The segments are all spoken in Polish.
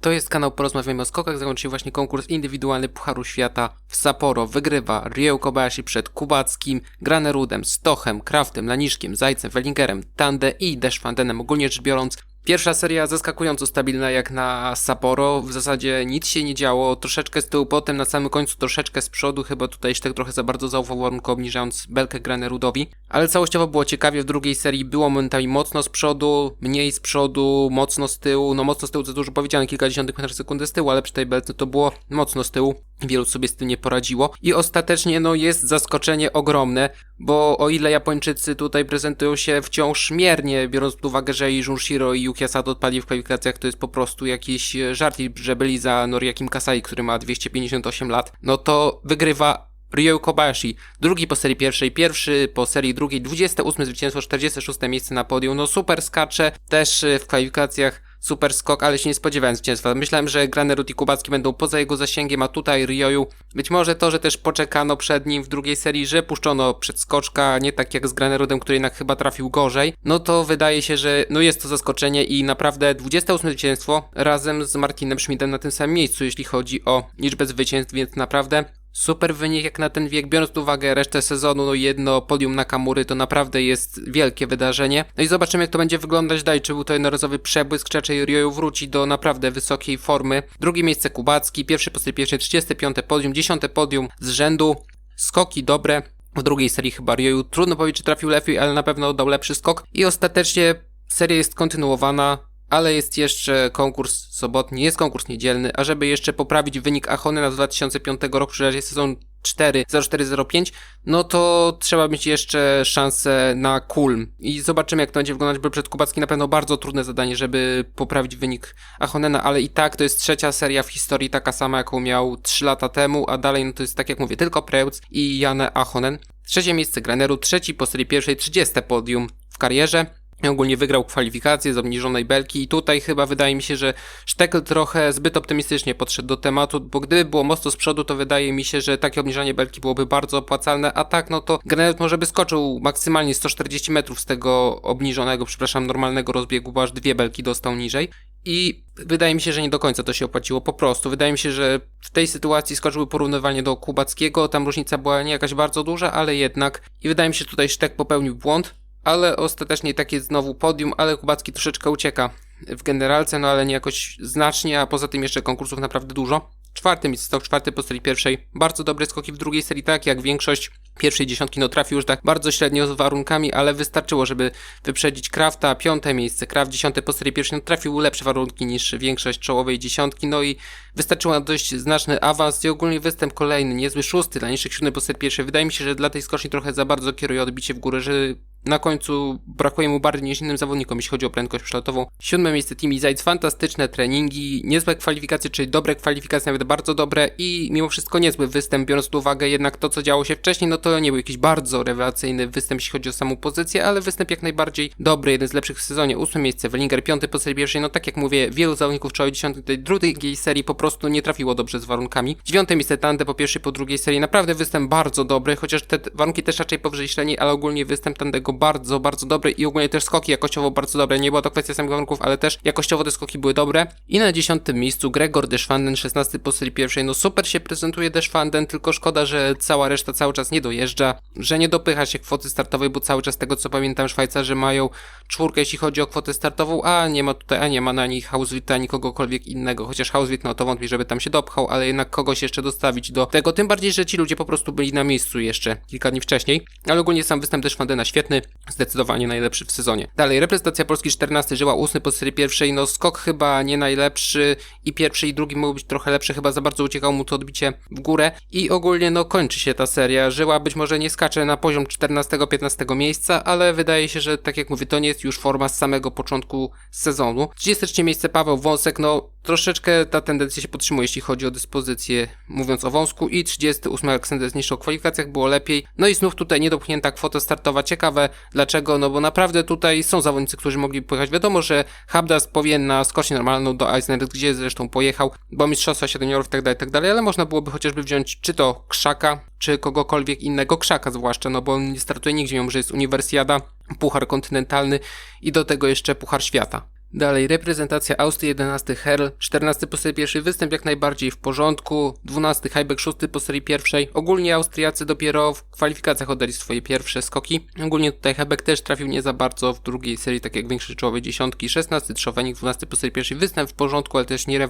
To jest kanał Porozmawiajmy o skokach, zakończył właśnie konkurs indywidualny Pucharu Świata w Sapporo. Wygrywa Ryo Kobayashi przed Kubackim, Granerudem, Stochem, Kraftem, Laniszkiem, Zajcem, Wellingerem, Tande i Deszwandenem. Ogólnie rzecz biorąc, Pierwsza seria zaskakująco stabilna jak na Sapporo, w zasadzie nic się nie działo, troszeczkę z tyłu, potem na samym końcu troszeczkę z przodu, chyba tutaj Sztek trochę za bardzo zaufał warunku obniżając belkę Granerudowi, ale całościowo było ciekawie, w drugiej serii było momentami mocno z przodu, mniej z przodu, mocno z tyłu, no mocno z tyłu to dużo powiedziane, kilkadziesiątych metrów sekundy z tyłu, ale przy tej belce to było mocno z tyłu, wielu sobie z tym nie poradziło. I ostatecznie no jest zaskoczenie ogromne, bo o ile Japończycy tutaj prezentują się wciąż miernie, biorąc pod uwagę, że i Junshiro i Yuki Asado w kwalifikacjach, to jest po prostu jakiś żart, że byli za Noriakim Kasai, który ma 258 lat, no to wygrywa Ryo Kobayashi, drugi po serii pierwszej, pierwszy po serii drugiej, 28 zwycięstwo, 46 miejsce na podium, no super skacze, też w kwalifikacjach super skok, ale się nie spodziewałem zwycięstwa. Myślałem, że Granerud i Kubacki będą poza jego zasięgiem, a tutaj Ryoju, być może to, że też poczekano przed nim w drugiej serii, że puszczono przedskoczka, nie tak jak z Granerudem, który jednak chyba trafił gorzej, no to wydaje się, że no jest to zaskoczenie i naprawdę 28 zwycięstwo razem z Martinem Schmidtem na tym samym miejscu, jeśli chodzi o liczbę zwycięstw, więc naprawdę Super wynik jak na ten wiek, biorąc pod uwagę resztę sezonu, no jedno podium na Kamury to naprawdę jest wielkie wydarzenie. No i zobaczymy jak to będzie wyglądać dalej, czy był to jednorazowy przebłysk, czy raczej Ryoyu wróci do naprawdę wysokiej formy. Drugie miejsce Kubacki, pierwszy po pierwsze 35 podium, 10 podium z rzędu. Skoki dobre, w drugiej serii chyba Ryoyu trudno powiedzieć, czy trafił lepiej, ale na pewno dał lepszy skok. I ostatecznie seria jest kontynuowana ale jest jeszcze konkurs sobotni, jest konkurs niedzielny, a żeby jeszcze poprawić wynik Achonena z 2005 roku, czyli jest sezon 4, 0405, no to trzeba mieć jeszcze szansę na Kulm. I zobaczymy, jak to będzie wyglądać, bo przed Kubacki na pewno bardzo trudne zadanie, żeby poprawić wynik Achonena, ale i tak to jest trzecia seria w historii, taka sama, jaką miał 3 lata temu, a dalej, no to jest tak jak mówię, tylko Preutz i Jane Achonen. Trzecie miejsce Graneru, trzeci po serii pierwszej, 30 podium w karierze. Ogólnie wygrał kwalifikację z obniżonej belki i tutaj chyba wydaje mi się, że Sztekel trochę zbyt optymistycznie podszedł do tematu, bo gdyby było mocno z przodu, to wydaje mi się, że takie obniżanie belki byłoby bardzo opłacalne, a tak no to Granat może by skoczył maksymalnie 140 metrów z tego obniżonego, przepraszam, normalnego rozbiegu, bo aż dwie belki dostał niżej. I wydaje mi się, że nie do końca to się opłaciło po prostu. Wydaje mi się, że w tej sytuacji skoczyłby porównywanie do Kubackiego, tam różnica była nie jakaś bardzo duża, ale jednak. I wydaje mi się, że tutaj Sztek popełnił błąd, ale ostatecznie takie znowu podium, ale Kubacki troszeczkę ucieka w generalce, no ale nie jakoś znacznie, a poza tym jeszcze konkursów naprawdę dużo. Czwarty miejsce, stok czwarty po serii pierwszej. Bardzo dobre skoki w drugiej serii, tak jak większość pierwszej dziesiątki, no trafił już tak bardzo średnio z warunkami, ale wystarczyło, żeby wyprzedzić Krafta. Piąte miejsce, Kraft dziesiąte po serii pierwszej, no trafił lepsze warunki niż większość czołowej dziesiątki, no i wystarczyło na dość znaczny awans i ogólnie występ kolejny, niezły szósty dla niższych siódmy po serii pierwszej. Wydaje mi się, że dla tej skoczni trochę za bardzo kieruje odbicie w górę, że na końcu brakuje mu bardziej niż innym zawodnikom, jeśli chodzi o prędkość przelotową. Siódme miejsce Timi Zajc, fantastyczne treningi, niezłe kwalifikacje, czyli dobre kwalifikacje, nawet bardzo dobre i mimo wszystko niezły występ, biorąc pod uwagę jednak to, co działo się wcześniej, no to nie był jakiś bardzo rewelacyjny występ, jeśli chodzi o samą pozycję, ale występ jak najbardziej dobry, jeden z lepszych w sezonie. Ósme miejsce, Wellinger, piąty po serii pierwszej, no tak jak mówię, wielu zawodników czołowej dziesiątej tej drugiej serii po prostu nie trafiło dobrze z warunkami. Dziewiąte miejsce Tande po pierwszej, po drugiej serii, naprawdę występ bardzo dobry, chociaż te warunki też raczej powyżej średniej, ale ogólnie występ Tandego bardzo, bardzo dobry i ogólnie też skoki jakościowo bardzo dobre. Nie była to kwestia samych warunków, ale też jakościowo te skoki były dobre. I na dziesiątym miejscu Gregor Deschwanden, 16 po serii pierwszej. No super się prezentuje Deschwanden, tylko szkoda, że cała reszta cały czas nie dojeżdża, że nie dopycha się kwoty startowej, bo cały czas tego co pamiętam Szwajcarzy mają czwórkę jeśli chodzi o kwotę startową, a nie ma tutaj, a nie ma na nich Hauswita ani kogokolwiek innego, chociaż Hauswit no to wątpię, żeby tam się dopchał, ale jednak kogoś jeszcze dostawić do tego, tym bardziej, że ci ludzie po prostu byli na miejscu jeszcze kilka dni wcześniej, ale ogólnie sam występ Deschwandena świetny, zdecydowanie najlepszy w sezonie. Dalej, reprezentacja Polski 14 żyła 8 po serii pierwszej, no skok chyba nie najlepszy i pierwszy i drugi mógł być trochę lepszy, chyba za bardzo uciekało mu to odbicie w górę i ogólnie no kończy się ta seria. Żyła być może nie skacze na poziom 14-15 miejsca, ale wydaje się, że tak jak mówię, to nie jest już forma z samego początku sezonu. 33 miejsce Paweł Wąsek, no troszeczkę ta tendencja się podtrzymuje, jeśli chodzi o dyspozycję, mówiąc o wąsku. I 38 Aleksander zniszczył w kwalifikacjach, było lepiej. No i znów tutaj niedopchnięta kwota startowa. Ciekawe dlaczego, no bo naprawdę tutaj są zawodnicy, którzy mogli pojechać. Wiadomo, że Habdas powinien na skocznie normalną do Eisner, gdzie zresztą pojechał, bo mistrzostwa średniorów i tak dalej, tak ale można byłoby chociażby wziąć czy to Krzaka, czy kogokolwiek innego, Krzaka zwłaszcza, no bo nie startuje nigdzie, mimo że jest uniwersjada, puchar kontynentalny i do tego jeszcze puchar świata. Dalej, reprezentacja Austrii, 11 Herl, 14 po serii pierwszej występ jak najbardziej w porządku, 12 Heibeck, 6 po serii pierwszej. Ogólnie Austriacy dopiero w kwalifikacjach oddali swoje pierwsze skoki. Ogólnie tutaj Heibeck też trafił nie za bardzo w drugiej serii, tak jak większe czołowe dziesiątki. 16 Trzowenik, 12 po serii pierwszej występ w porządku, ale też nie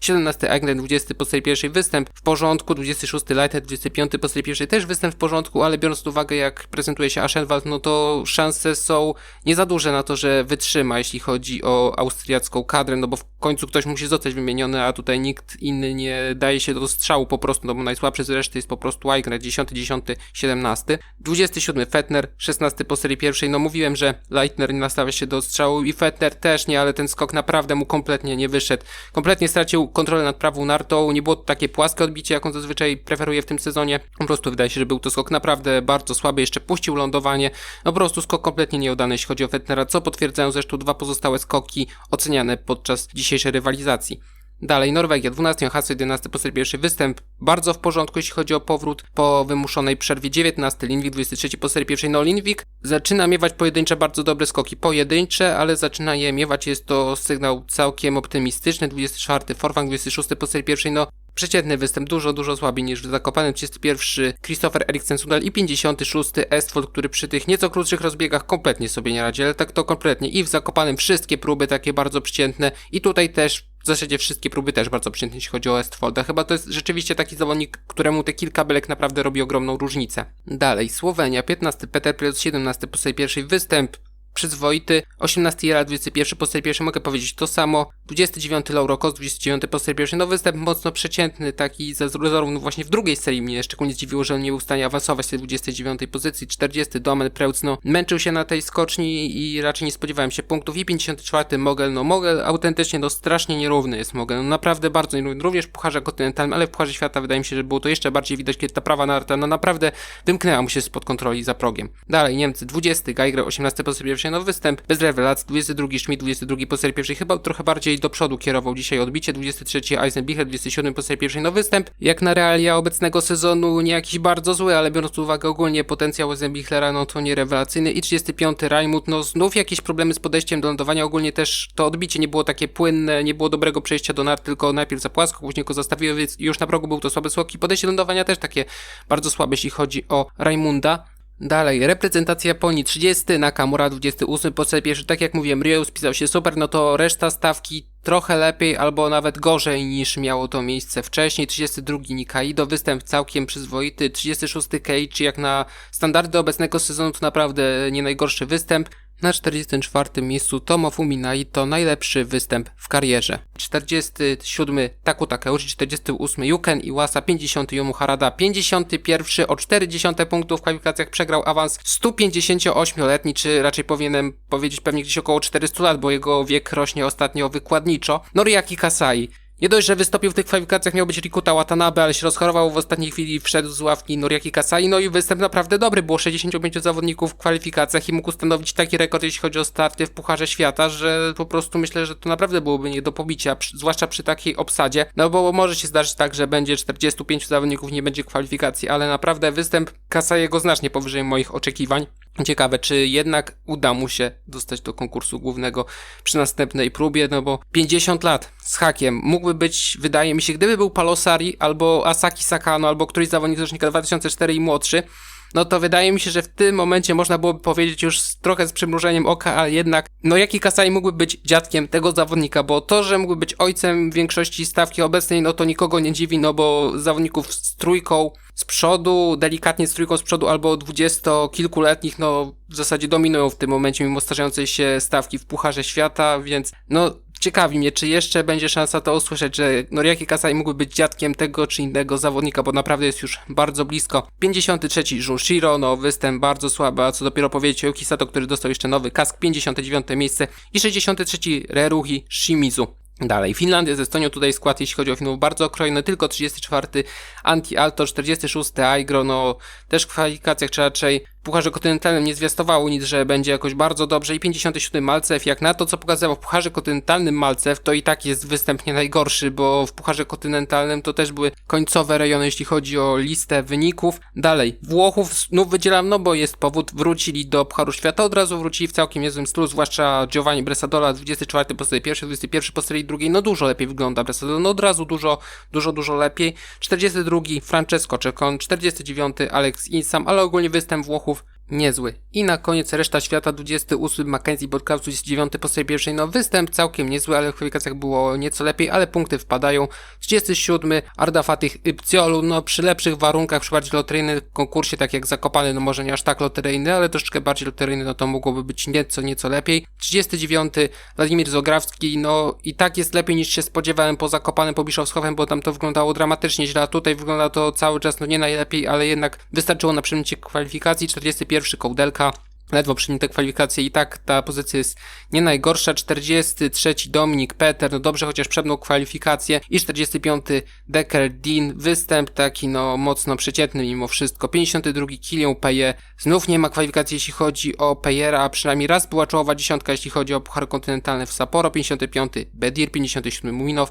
17 Agnen, 20 po serii pierwszej występ w porządku, 26 Leiter, 25 po serii pierwszej też występ w porządku, ale biorąc pod uwagę jak prezentuje się Aschenwald, no to szanse są nie za duże na to, że wytrzyma, jeśli chodzi chodzi o austriacką kadrę, no bo w końcu ktoś musi zostać wymieniony, a tutaj nikt inny nie daje się do strzału po prostu, no bo najsłabszy z reszty jest po prostu Weigner, 10, 10, 17. 27 Fettner, 16 po serii pierwszej, no mówiłem, że Leitner nie nastawia się do strzału i Fettner też nie, ale ten skok naprawdę mu kompletnie nie wyszedł. Kompletnie stracił kontrolę nad prawą nartą, nie było to takie płaskie odbicie, jak on zazwyczaj preferuje w tym sezonie. Po prostu wydaje się, że był to skok naprawdę bardzo słaby, jeszcze puścił lądowanie, no po prostu skok kompletnie nieudany, jeśli chodzi o Fettnera, co potwierdzają zresztą dwa pozostałe skoki oceniane podczas dzisiejszej rywalizacji. Dalej Norwegia, 12 hasło 11 po pierwszy występ, bardzo w porządku jeśli chodzi o powrót. Po wymuszonej przerwie 19 Linwik, 23 po pierwszej, no Linwik zaczyna miewać pojedyncze bardzo dobre skoki, pojedyncze, ale zaczyna je miewać, jest to sygnał całkiem optymistyczny, 24 Forfang, 26 po pierwszej, no Przeciętny występ, dużo, dużo słabiej niż w Zakopanem. 31 Christopher Eriksen Sundal i 56 Estfold, który przy tych nieco krótszych rozbiegach kompletnie sobie nie radzi, ale tak to kompletnie. I w Zakopanem wszystkie próby takie bardzo przeciętne i tutaj też w zasadzie wszystkie próby też bardzo przeciętne, jeśli chodzi o Estfolda. Chyba to jest rzeczywiście taki zawodnik, któremu te kilka belek naprawdę robi ogromną różnicę. Dalej, Słowenia, 15 Peter Piotr, 17 po swojej pierwszej występ, przyzwoity. 18 Jara, 21 po pierwszy mogę powiedzieć to samo. 29 Lauro Kos, 29 po pierwszy no występ mocno przeciętny, taki zarówno właśnie w drugiej serii mnie szczególnie zdziwiło, że on nie był w stanie awansować z tej 29 pozycji. 40 Domen Preutz, no męczył się na tej skoczni i raczej nie spodziewałem się punktów. I 54 Mogel, no Mogel autentycznie no strasznie nierówny jest Mogel, no naprawdę bardzo nierówny, również w Pucharze Kontynentalnym, ale w Pucharze Świata wydaje mi się, że było to jeszcze bardziej widać, kiedy ta prawa narta, no naprawdę wymknęła mu się spod kontroli za progiem. Dalej Niemcy, 20 Geiger, 18 po pierwszy nowy występ, bez rewelacji, 22 Schmidt, 22 po serii pierwszej, chyba trochę bardziej do przodu kierował dzisiaj odbicie, 23 Eisenbichler, 27 po serii pierwszej, no występ, jak na realia obecnego sezonu, nie jakiś bardzo zły, ale biorąc pod uwagę ogólnie potencjał Eisenbichlera, no to nie rewelacyjny i 35 Raimut, no znów jakieś problemy z podejściem do lądowania, ogólnie też to odbicie nie było takie płynne, nie było dobrego przejścia do nar, tylko najpierw za płasko, później go zastawiły, więc już na progu był to słaby skok i podejście do lądowania też takie bardzo słabe, jeśli chodzi o Raimunda. Dalej, reprezentacja Japonii 30, Nakamura 28, po pierwszy, tak jak mówiłem, Ryo spisał się super, no to reszta stawki trochę lepiej albo nawet gorzej niż miało to miejsce wcześniej. 32 Nikaido, występ całkiem przyzwoity, 36 Keiichi jak na standardy obecnego sezonu to naprawdę nie najgorszy występ. Na 44 miejscu Tomofumi Naito, najlepszy występ w karierze. 47 Taku Takeuchi, 48 Yuken Iwasa, 50 Yomu Harada, 51 o 40 punktów w kwalifikacjach przegrał awans 158-letni, czy raczej powinienem powiedzieć pewnie gdzieś około 400 lat, bo jego wiek rośnie ostatnio wykładniczo. Noriaki Kasai, nie dość, że wystąpił w tych kwalifikacjach, miał być Rikuta Watanabe, ale się rozchorował w ostatniej chwili, wszedł z ławki Noriaki Kasai, no i występ naprawdę dobry, było 65 zawodników w kwalifikacjach i mógł ustanowić taki rekord, jeśli chodzi o starty w Pucharze Świata, że po prostu myślę, że to naprawdę byłoby nie do pobicia, zwłaszcza przy takiej obsadzie, no bo może się zdarzyć tak, że będzie 45 zawodników, nie będzie kwalifikacji, ale naprawdę występ Kasaiego znacznie powyżej moich oczekiwań. Ciekawe, czy jednak uda mu się dostać do konkursu głównego przy następnej próbie, no bo 50 lat z hakiem mógłby być, wydaje mi się, gdyby był Palosari albo Asaki Sakano, albo któryś zawodnik z rocznika 2004 i młodszy, no to wydaje mi się, że w tym momencie można byłoby powiedzieć już trochę z przymrużeniem oka, ale jednak, no jaki Kasai mógłby być dziadkiem tego zawodnika, bo to, że mógłby być ojcem większości stawki obecnej, no to nikogo nie dziwi, no bo zawodników z trójką z przodu, delikatnie z trójką z przodu albo dwudziestokilkuletnich, no w zasadzie dominują w tym momencie mimo starzejącej się stawki w Pucharze Świata, więc no ciekawi mnie, czy jeszcze będzie szansa to usłyszeć, że Noriaki Kasai mógłby być dziadkiem tego czy innego zawodnika, bo naprawdę jest już bardzo blisko. 53 Junshiro, no występ bardzo słaby, a co dopiero powiedzieć o Yukisato, który dostał jeszcze nowy kask, 59 miejsce i 63 Reruhi Shimizu. Dalej, Finlandia z Estonią, tutaj skład jeśli chodzi o filmów bardzo okrojny, tylko 34 Anti-Alto, 46 Aigro, no też w kwalifikacjach czy raczej Pucharze Kontynentalnym nie zwiastowało nic, że będzie jakoś bardzo dobrze i 57 Malcew, jak na to co pokazywał w Pucharze Kontynentalnym Malcew, to i tak jest występ nie najgorszy, bo w Pucharze Kontynentalnym to też były końcowe rejony, jeśli chodzi o listę wyników. Dalej, Włochów znów wydzielam, no bo jest powód, wrócili do Pucharu Świata, od razu wrócili w całkiem niezłym stylu, zwłaszcza Giovanni Bresadola, 24 po serii pierwszej, 21 po serii drugiej, no dużo lepiej wygląda Bresadola, no od razu dużo, dużo, dużo lepiej. 42 Francesco Czekon, 49 Alex Insam, ale ogólnie występ Włochów niezły. I na koniec reszta świata, 28 Mackenzie Bodkaus, 29 po serii pierwszej, no występ całkiem niezły, ale w kwalifikacjach było nieco lepiej, ale punkty wpadają. 37 Arda Fatih Ipciolu, no przy lepszych warunkach, przy bardziej loteryjnym konkursie, tak jak Zakopany, no może nie aż tak loteryjny, ale troszeczkę bardziej loteryjny, no to mogłoby być nieco, nieco lepiej. 39 Władimir Zograwski, no i tak jest lepiej niż się spodziewałem po Zakopanem, po Bischofszhofem, bo tam to wyglądało dramatycznie źle, a tutaj wygląda to cały czas, no nie najlepiej, ale jednak wystarczyło na przymknięcie kwalifikacji. 41 Kołdelka, ledwo przyjęte kwalifikacje. I tak ta pozycja jest nie najgorsza. 43 Dominik Peter, no dobrze chociaż przebnął kwalifikację i 45 Decker Dean, występ taki no mocno przeciętny mimo wszystko. 52 Kilian Peje, znów nie ma kwalifikacji jeśli chodzi o Pejera, a przynajmniej raz była czołowa dziesiątka jeśli chodzi o Puchar Kontynentalny w Sapporo, 55 Bedir, 57 Muminow,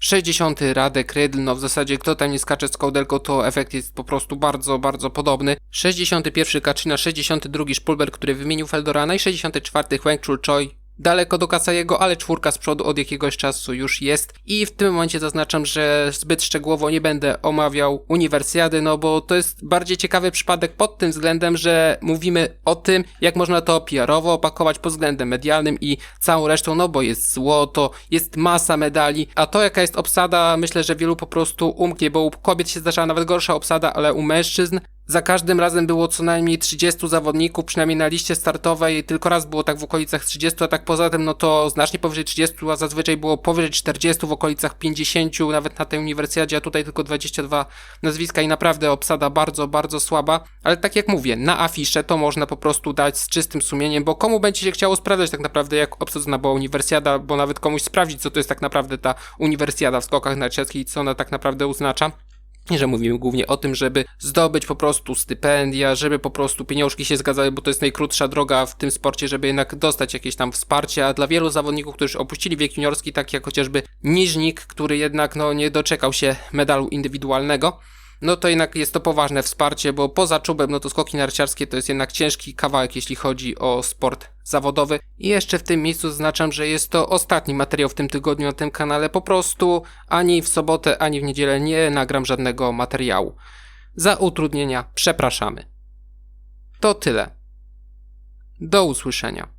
60 Radek Rydl, no w zasadzie kto tam nie skacze z kołdelką, to efekt jest po prostu bardzo, bardzo podobny. 61 Kaczyna, 62 Szpulber, który wymienił Feldorana i 64 Wang Chul Choi, daleko do Kasajego, ale czwórka z przodu od jakiegoś czasu już jest. I w tym momencie zaznaczam, że zbyt szczegółowo nie będę omawiał uniwersjady, no bo to jest bardziej ciekawy przypadek pod tym względem, że mówimy o tym, jak można to PR-owo opakować pod względem medialnym i całą resztą, no bo jest złoto, jest masa medali, a to jaka jest obsada, myślę, że wielu po prostu umknie, bo u kobiet się zdarzała nawet gorsza obsada, ale u mężczyzn za każdym razem było co najmniej 30 zawodników, przynajmniej na liście startowej, tylko raz było tak w okolicach 30, a tak poza tym, no to znacznie powyżej 30, a zazwyczaj było powyżej 40, w okolicach 50, nawet na tej uniwersjadzie, a tutaj tylko 22 nazwiska i naprawdę obsada bardzo, bardzo słaba, ale tak jak mówię, na afisze to można po prostu dać z czystym sumieniem, bo komu będzie się chciało sprawdzać tak naprawdę, jak obsadzona była uniwersjada, bo nawet komuś sprawdzić, co to jest tak naprawdę ta uniwersjada w skokach narciarskich i co ona tak naprawdę oznacza. Że mówimy głównie o tym, żeby zdobyć po prostu stypendia, żeby po prostu pieniążki się zgadzały, bo to jest najkrótsza droga w tym sporcie, żeby jednak dostać jakieś tam wsparcie, a dla wielu zawodników, którzy opuścili wiek juniorski, tak jak chociażby Niżnik, który jednak no nie doczekał się medalu indywidualnego, no to jednak jest to poważne wsparcie, bo poza czubem, no to skoki narciarskie to jest jednak ciężki kawałek, jeśli chodzi o sport zawodowy. I jeszcze w tym miejscu zaznaczam, że jest to ostatni materiał w tym tygodniu na tym kanale. Po prostu ani w sobotę, ani w niedzielę nie nagram żadnego materiału. Za utrudnienia przepraszamy. To tyle. Do usłyszenia.